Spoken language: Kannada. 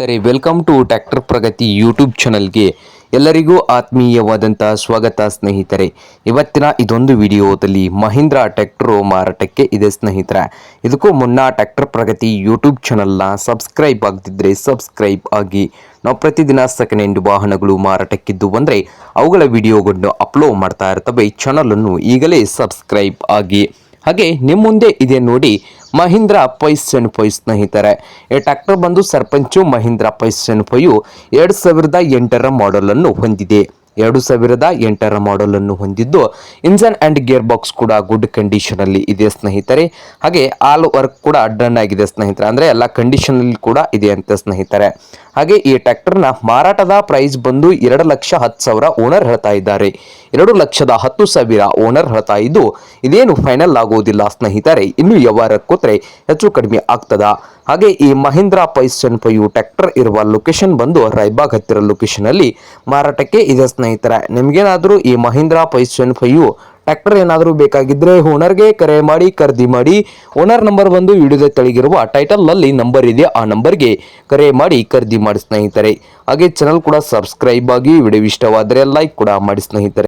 ಸ್ನೇಹಿತರೆ welcome to tractor Pragati YouTube ಚಾನಲ್ಗೆ ಎಲ್ಲರಿಗೂ ಆತ್ಮೀಯವಾದಂತಹ ಸ್ವಾಗತ ಸ್ನೇಹಿತರೆ. ಇವತ್ತಿನ ಇದೊಂದು ವಿಡಿಯೋದಲ್ಲಿ ಮಹೀಂದ್ರ ಟ್ಯಾಕ್ಟ್ರು ಮಾರಾಟಕ್ಕೆ ಇದೆ ಸ್ನೇಹಿತರೆ. ಇದಕ್ಕೂ ಮುನ್ನ ಟ್ಯಾಕ್ಟರ್ ಪ್ರಗತಿ ಯೂಟ್ಯೂಬ್ ಚಾನಲ್ನ ಸಬ್ಸ್ಕ್ರೈಬ್ ಆಗದಿದ್ದರೆ ಸಬ್ಸ್ಕ್ರೈಬ್ ಆಗಿ, ನಾವು ಪ್ರತಿದಿನ ಸೆಕೆಂಡ್ ವಾಹನಗಳು ಮಾರಾಟಕ್ಕಿದ್ದು ಬಂದರೆ, ಅವುಗಳ ವಿಡಿಯೋಗಳನ್ನು ಅಪ್ಲೋಡ್ ಮಾಡ್ತಾ ಇರ್ತವೆ. ಚಾನಲನ್ನು ಈಗಲೇ ಸಬ್ಸ್ಕ್ರೈಬ್ ಆಗಿ. ಹಾಗೆ ನಿಮ್ಮ ಮುಂದೆ ಇದೆ ನೋಡಿ ಮಹೀಂದ್ರ ಪೈಸ್ ಅಂಡ್ ಪೈ ಸ್ನೇಹಿತರೆ. ಈ ಟ್ರ್ಯಾಕ್ಟರ್ ಬಂದು ಸರ್ಪಂಚು ಮಹೀಂದ್ರ ಪೈಸ್ ಪೈಯು ಎರಡು ಸಾವಿರದ ಎಂಟರ ಮಾಡೆಲನ್ನು ಹೊಂದಿದೆ. ಎರಡು ಸಾವಿರದ ಎಂಟರ ಮಾಡೆಲನ್ನು ಹೊಂದಿದ್ದು, ಇಂಜನ್ ಅಂಡ್ ಗೇರ್ ಬಾಕ್ಸ್ ಕೂಡ ಗುಡ್ ಕಂಡೀಷನ್ ಅಲ್ಲಿ ಇದೆ ಸ್ನೇಹಿತರೆ. ಹಾಗೆ ಆಲ್ ವರ್ಕ್ ಕೂಡ ಡನ್ ಆಗಿದೆ ಸ್ನೇಹಿತರೆ. ಅಂದ್ರೆ ಎಲ್ಲ ಕಂಡೀಷನಲ್ಲಿ ಕೂಡ ಇದೆ ಅಂತ ಸ್ನೇಹಿತರೆ. ಹಾಗೆ ಈ ಟ್ರ್ಯಾಕ್ಟರ್ನ ಮಾರಾಟದ ಪ್ರೈಸ್ ಬಂದು ಎರಡು ಲಕ್ಷ ಹತ್ತು ಸಾವಿರ ಓನರ್ ಹೇಳ್ತಾ ಇದ್ದಾರೆ. ಎರಡು ಲಕ್ಷದ ಹತ್ತು ಸಾವಿರ ಓನರ್ ಹೇಳ್ತಾ ಇದ್ದು, ಇದೇನು ಫೈನಲ್ ಆಗುವುದಿಲ್ಲ ಸ್ನೇಹಿತರೆ. ಇನ್ನು ವ್ಯವಹಾರ ಕೂತ್ರೆ ಹೆಚ್ಚು ಕಡಿಮೆ ಆಗ್ತದ? ಹಾಗೆ ಈ ಮಹೀಂದ್ರ ಪೈಸನ್ ಪೈಯು ಟ್ರ್ಯಾಕ್ಟರ್ ಇರುವ ಲೊಕೇಶನ್ ಬಂದು ರೈಬಾಗ್ ಹತ್ತಿರ ಲೊಕೇಶನ್ ಅಲ್ಲಿ ಮಾರಾಟಕ್ಕೆ ಇದೆ ಸ್ನೇಹಿತರೆ. ನಿಮ್ಗೇನಾದರೂ ಈ ಮಹೀಂದ್ರ ಪೈಸನ್ ಫೈಯು ಟ್ರ್ಯಾಕ್ಟರ್ ಏನಾದರೂ ಬೇಕಾಗಿದ್ದರೆ ಓನರ್ಗೆ ಕರೆ ಮಾಡಿ, ಖರೀದಿ ಮಾಡಿ ಓನರ್ ನಂಬರ್ ಬಂದು ವಿಡಿಯೋದ ತೆಳಗಿರುವ ಟೈಟಲ್ನಲ್ಲಿ ನಂಬರ್ ಇದೆ ಆ ನಂಬರ್ಗೆ ಕರೆ ಮಾಡಿ, ಖರೀದಿ ಮಾಡಿ ಸ್ನೇಹಿತರೆ. ಹಾಗೆ ಚಾನಲ್ ಕೂಡ ಸಬ್ಸ್ಕ್ರೈಬ್ ಆಗಿ, ವಿಡಿಯೋ ಇಷ್ಟವಾದರೆ ಲೈಕ್ ಕೂಡ ಮಾಡಿ ಸ್ನೇಹಿತರೆ.